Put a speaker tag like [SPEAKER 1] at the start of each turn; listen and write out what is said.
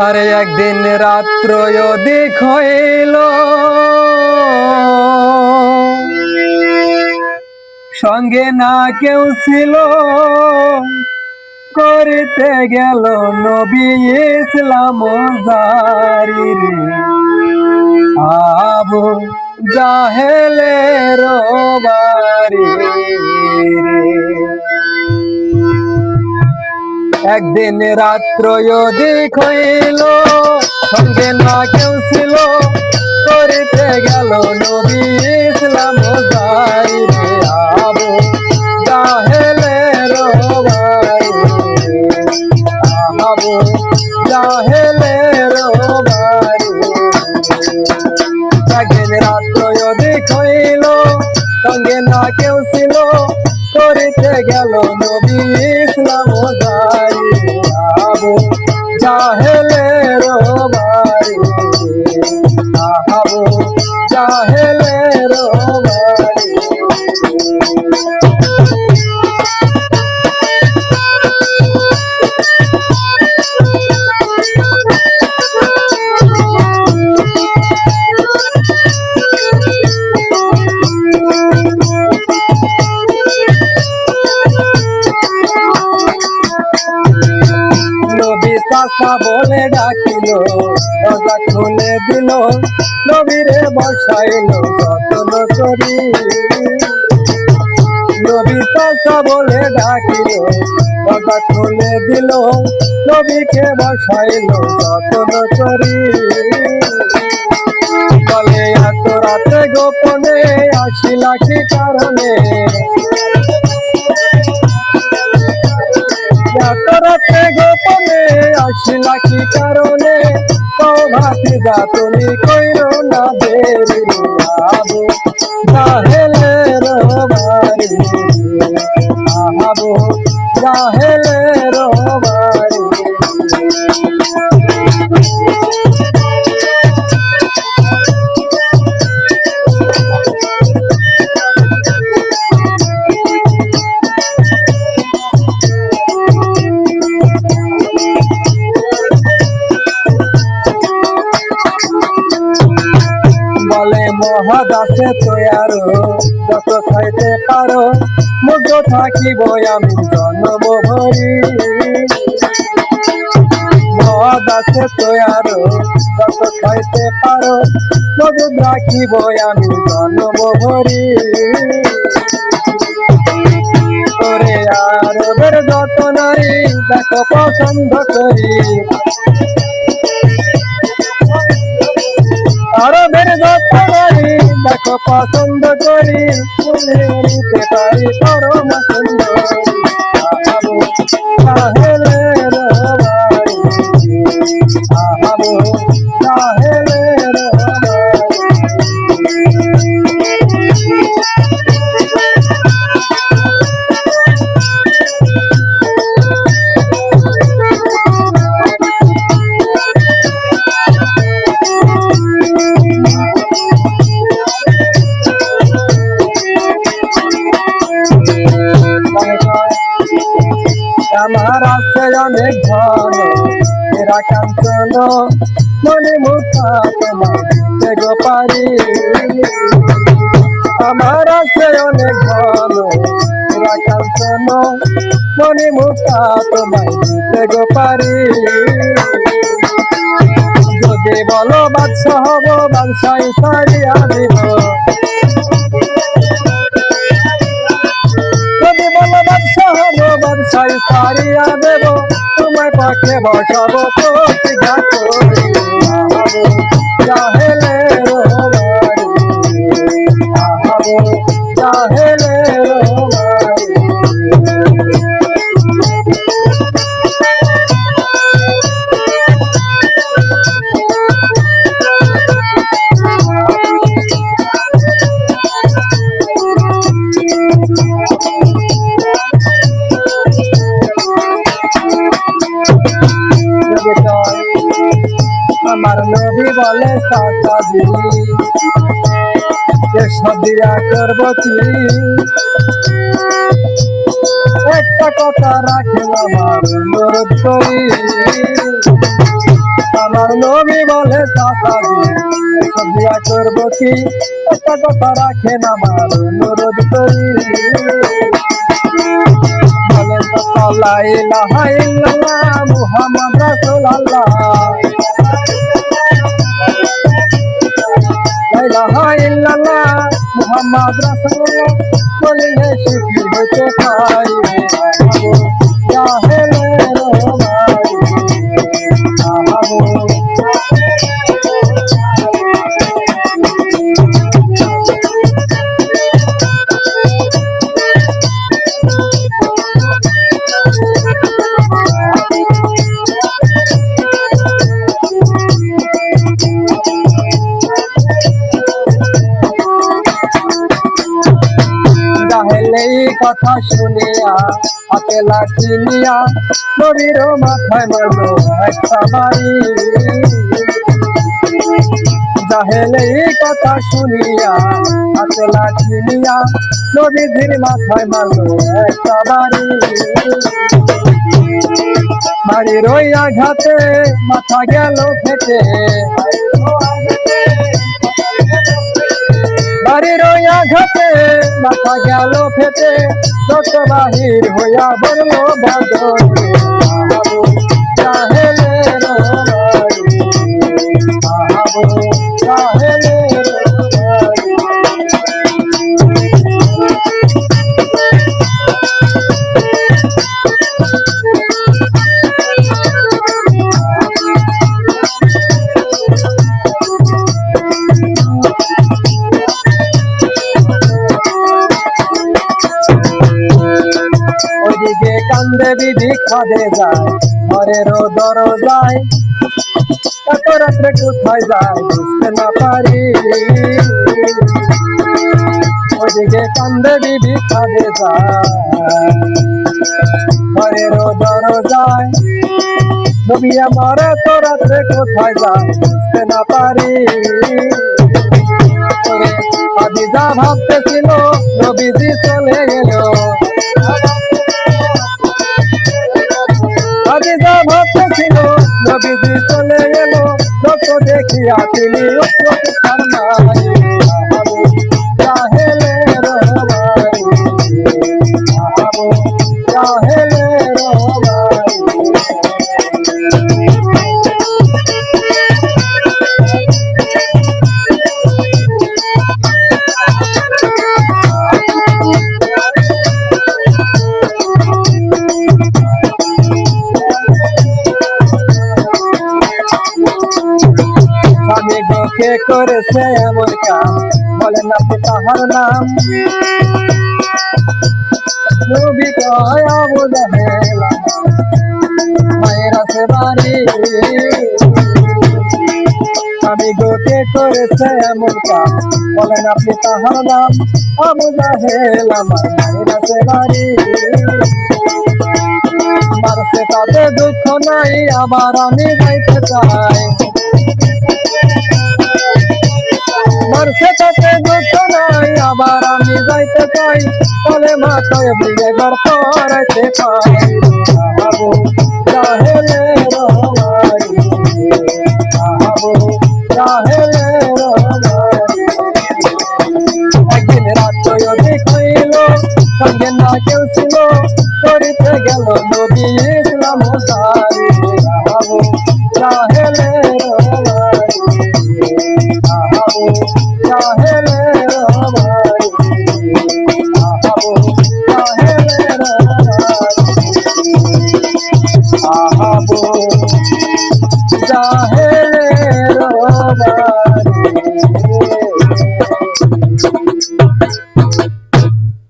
[SPEAKER 1] আরে একদিন রাত্র হইল। সঙ্গে না কেউ ছিল। করিতে গেল নবী ইসলাম আবু জাহেলের বাড়ি রে একদিন রাত্র দিক হইল, সঙ্গে না কেউ ছিল। করিতে গেল নবী ইসলাম যাই আবু জাহেলের বাড়ি আবু জাহেলের বাড়ি একদিন রাত্র দিক হইল, সঙ্গে না কেউ ছিল। করিতে গেল চাষা বলে ডাকিল দরজা খুলে দিল, নবীরে বসাইল, যত্ন করি। নবী চাষা বলে ডাকিল দরজা খুলে দিল, নবীকে বসাইল, যত্ন করি। বলে, এত রাতে গোপনে আসিলা কি কারণে? এত রাতে গোপনে আসিলা কি কারণে? যা তুমি কইর না দেরি আবু জাহেলে রবারি আবু বলে মহাদাসে তৈয়ারো যত খাইতে পারো, মুগ্ধ থাকিব আমি জন্ম ভরি মহাদাসে তৈয়ারো যত খাইতে পারো, মুগ্ধ রাখিব আমি জন্ম ভরি আর যত নারী দেখো পছন্দ করি। পছন্দ করি নিতে পারি পরম কাঞ্চন মনে মুখা দিতে গো পারি। আমার আছে অনেক এরা কাঞ্চন মনে মুখা দিতে গো পারি যদি বলো বাদশা হব বাদশাই সারিয়া দিব সারিয়া দেব তোমায় পাখে বসাবো আমার নবী বলে যে সদিয়া করব কি একটা কথা রাখেন আমার অনুরোধ করি। আমার নবী বলে চাচাজি এসব দিয়া করব কি একটা কথা রাখেন আমার অনুরোধ করি। লা ইল্লাল্লাহ মুহাম্মদ রাসূলুল্লাহ। ইলাহা ইল্লাল্লাহ মুহাম্মদ রাসূলুল্লাহ। বলিলে সুখী এই কথা শুনিয়া হাতে লাঠি নিয়া নবীর মাথায় মারলো একটা বাড়ি জাহেলে এই কথা শুনিয়া হাতে লাঠি নিয়া নবীজির মাথায় মারলো একটা বাড়ি বাড়ির ওই আঘাতে মাথা গেল ফেটে। বাড়ির ওই আঘাতে মাথা গেল ফেটে যত বাহির হইয়া বলল বাদল বিধি খাদে যায় ঘরেরও দরজায় এত রাত্রে কোথায় যায়, বুঝতে না পারি। ওইদিকে কান্দে বিধি খাদে যায় ঘরেরও দরজায় নবী আমার এত রাত্রে কোথায় যায়, বুঝতে না পারি। ভাবতেছিল María, te গোকে করেছে এমন কাম বলেন আপনি তাহার নাম। নবী কয় আবু মায়ের আছে স্বামী গোকে করেছে এমন কাম বলেন আপনি তাহার নাম। আবু জাহেল আমার মায়ের আছে বাড়ি। মারছে তাতে দুঃখ নাই, আবার আমি যাইতে চাই। মাথায় বিয়েবার পড়াইতে পাই আবু চাহেলে রহমারি আবু চাহেলে একদিন গেল নবী ইসলাম